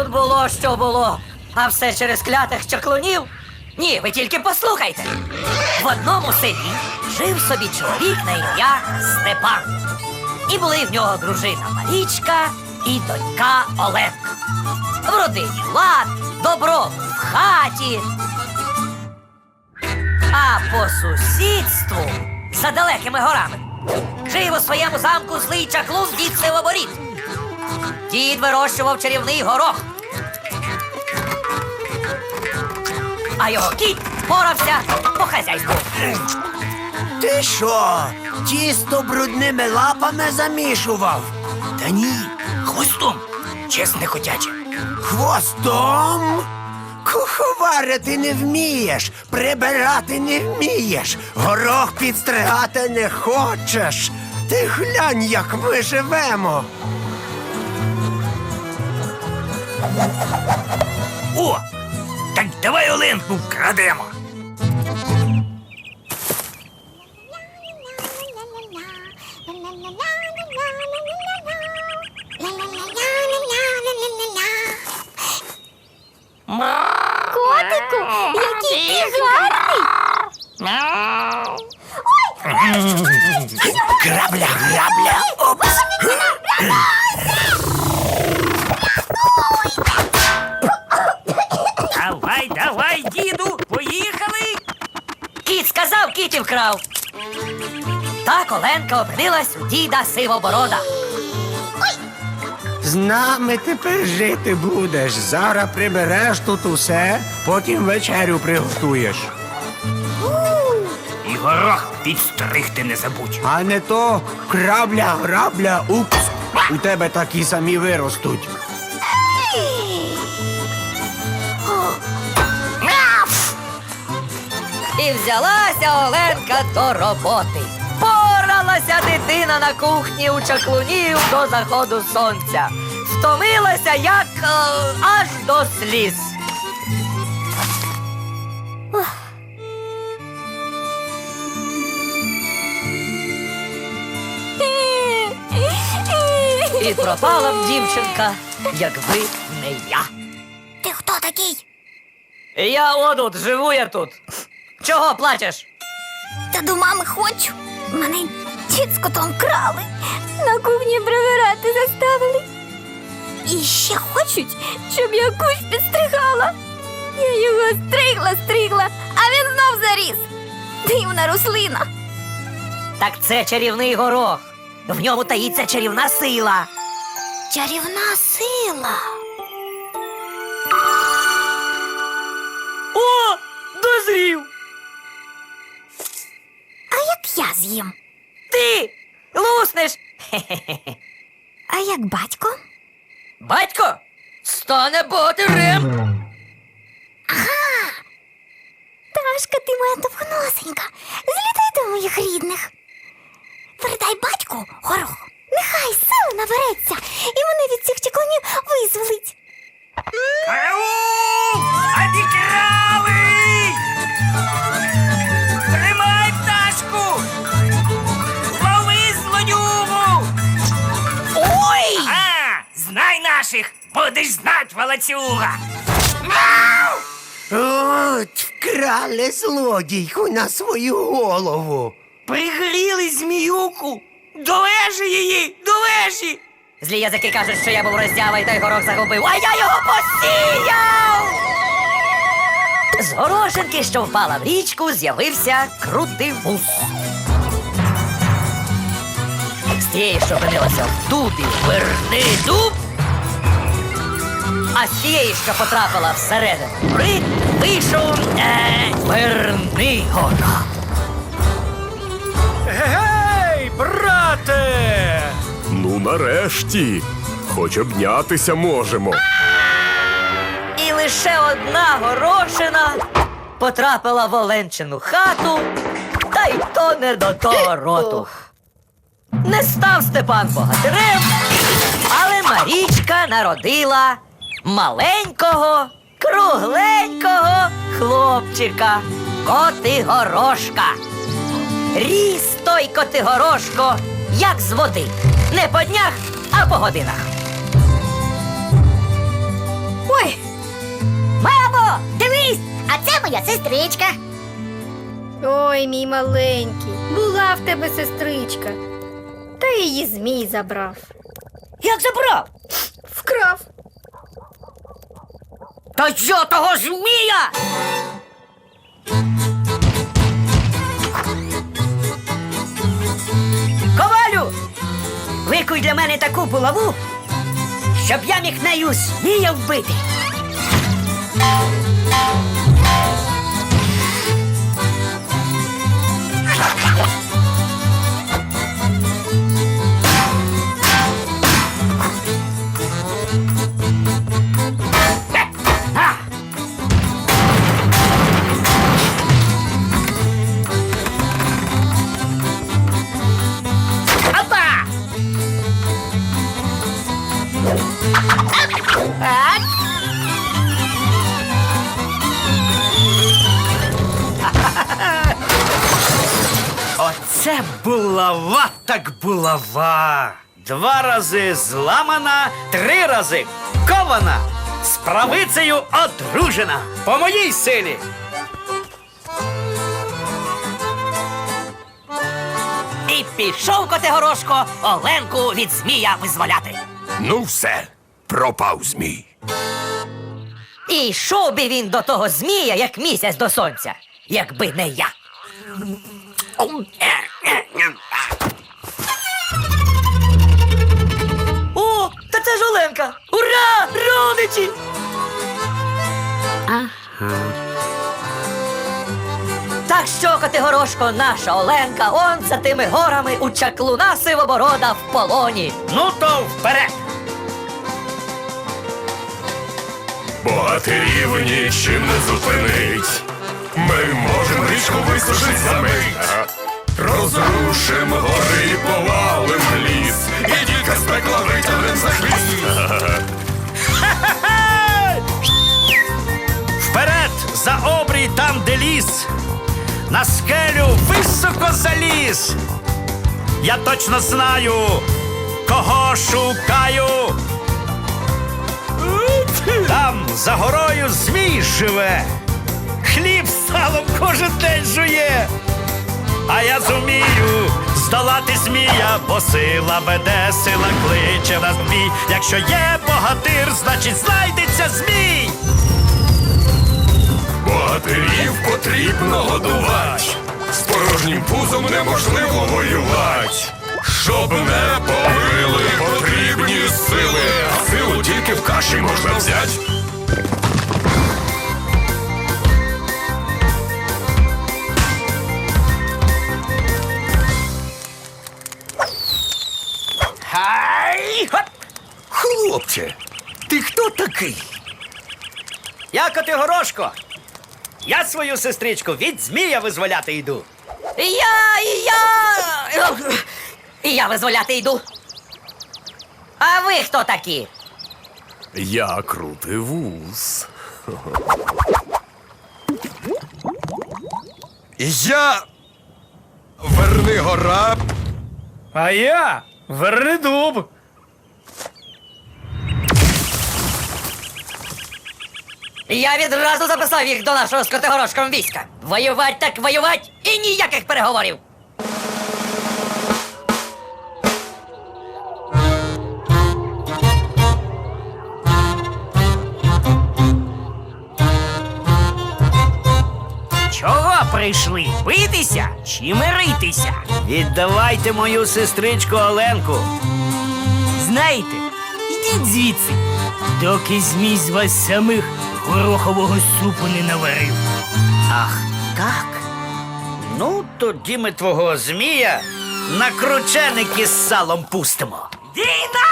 було, що було. А все через клятих чаклунів? Ні, ви тільки послухайте. В одному селі жив собі чоловік на ім'я Степан. І були в нього дружина Марічка і донька Оленка. В родині лад, добро в хаті. А по сусідству, за далекими горами, жив у своєму замку злий чаклун дід Сивоборіт. Дід вирощував чарівний горох. А його кіт порався по хазяйству. Ти що? Тісто брудними лапами замішував? Та ні, хвостом, чесне хотяче. Хвостом? Куховарити не вмієш, прибирати не вмієш, горох підстригати не хочеш. Ти глянь, як ми живемо. О! Так давай Оленку вкрадемо. Котику, який ти гарний! Грабля, грабля, опс. Вкрав. Так Оленка опинилась у діда Сивоборода. З нами тепер жити будеш. Зараз прибереш тут усе, потім вечерю приготуєш. І горох підстригти не забудь. А не то крабля, грабля, упс. У тебе такі самі виростуть. І взялася Оленка до роботи. Поралася дитина на кухні у чаклунів до заходу сонця. Втомилася, як е, аж до сліз. І пропала б дівчинка, якби не я. Ти хто такий? Я отут, живу я тут. Чого плачеш? Та до мами хочу. Мене дід з котом крали. На кухні прибирати заставили. І ще хочуть, щоб я кущ підстригала. Я його стригла, стригла, а він знов заріс. Дивна рослина. Так це чарівний горох. В ньому таїться чарівна сила. Чарівна сила. З'їм? Ти луснеш. А як батько? Батько стане богатирем. Ташка, ти моя довгоносенька. Злітай до моїх рідних. Передай батьку горох. Нехай сили набереться, і мене від цих чеклунів визволить. Караул! Обікрали! Наших, будеш знать, волоцюга! От, вкрали злодійку на свою голову. Пригріли зміюку! До вежі її! До вежі! Злі язики кажуть, що я був роздява і той горох загубив, а я його посіяв! З горошинки, що впала в річку, з'явився крутий вус. З тієї, що опинилася в дубі, верни дуб. А з тієї, що потрапила всередину гори, вийшов е, верни горох. Гей, брате! Ну, нарешті. Хоч обнятися можемо. І лише одна горошина потрапила в Оленчину хату, та й то не до того роту. Не став Степан богатирем, але Марічка народила маленького, кругленького хлопчика Котигорошка. Ріс той Котигорошко, як з води. Не по днях, а по годинах. Ой, мамо, дивись, а це моя сестричка. Ой, мій маленький, була в тебе сестричка. Та її змій забрав. Як забрав? Вкрав. Та що того змія? Ковалю! Викуй для мене таку булаву, щоб я міг нею змія вбити. Булава так булава. Два рази зламана, три рази кована, з правицею одружена. По моїй силі. І пішов Котигорошко Оленку від змія визволяти. Ну все, пропав змій. І йшов би він до того змія, як місяць до сонця, якби не я. О, та це ж Оленка! Ура! Родичі! Так що, Котигорошко, наша Оленка, он за тими горами у чаклуна сивоборода в полоні. Ну то вперед. Богатирів нічим не зупинить. Ми річку висушить за мить. Розрушим гори і повалим ліс. І діка з пекла витягнем за хвіст. Вперед за обрій там, де ліс. На скелю високо заліз. Я точно знаю, кого шукаю. Там за горою змій живе. Хліб з салом кожен день жує. А я зумію здолати змія, бо сила веде, сила кличе на бій. Якщо є богатир, значить знайдеться змій. Богатирів потрібно годувати. З порожнім пузом неможливо воювати. Щоб не побили потрібні сили, а силу тільки в каші можна взяти. Хлопче, ти хто такий? Я Котигорошко. Я свою сестричку від змія визволяти йду. І я, і я. І я визволяти йду. А ви хто такі? Я крутий вуз. Я Верни гора. А я Вернедуб. Я відразу записав їх до нашого з Котигорошком війська. Воювать так воювать і ніяких переговорів. Чого прийшли? Битися чи миритися? Віддавайте мою сестричку Оленку. Знаєте, ідіть звідси, доки змій з вас самих горохового супу не наварив. Ах, так. Ну, тоді ми твого змія на крученики з салом пустимо. Війна!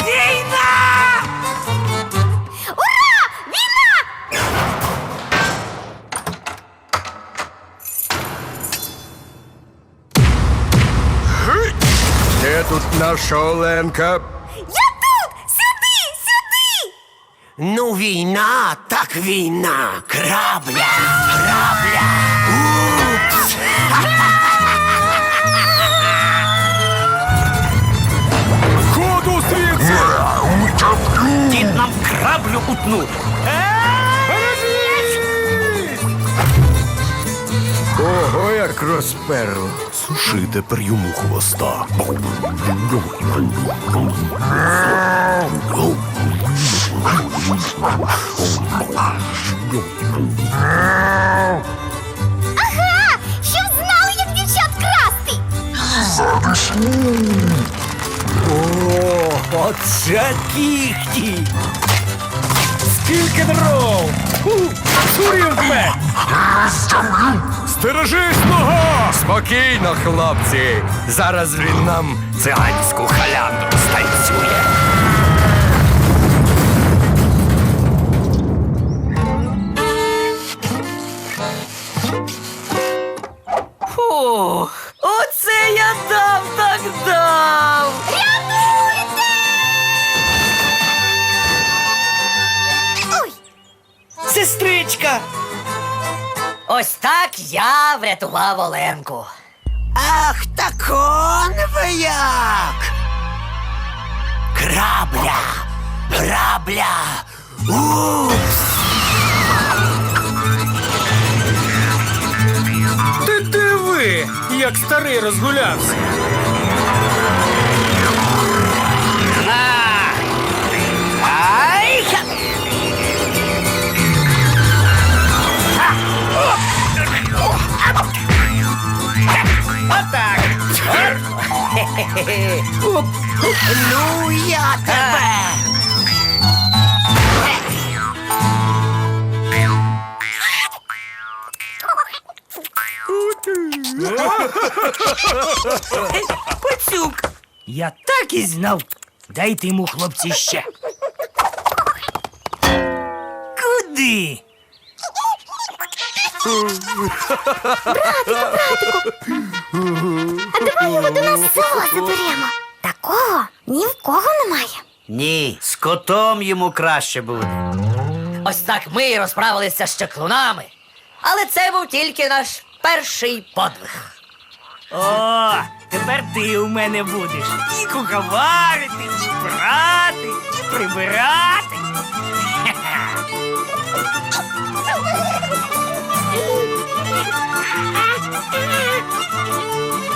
Війна! Ура! Війна! Де тут наша Оленка? Ну, війна, так війна. Крабля, крабля. Упс. Ходу звідси! Дід нам краблю утнув. Ого, як розперло. Суши тепер йому хвоста. Ага! Щоб знали, як дівчат красти! О, оце кіхті! Скільки дров! Сурівме! Стережись, нога! Спокійно, хлопці. Зараз він нам циганську халяндру станцює. Врятував Оленку. Ах, так он ви як! Крабля! Крабля! Упс! Ти диви, як старий розгулявся. Ну, я тебе! Пацюк! Я так і знав. Дайте йому, хлопці, ще. Куди? давай його до нас села заберемо. Такого ні в кого немає. Ні, з котом йому краще буде. Ось так ми і розправилися з чаклунами. Але це був тільки наш перший подвиг. О, тепер ти у мене будеш і куховарити, і прати, і прибирати. Хе-хе.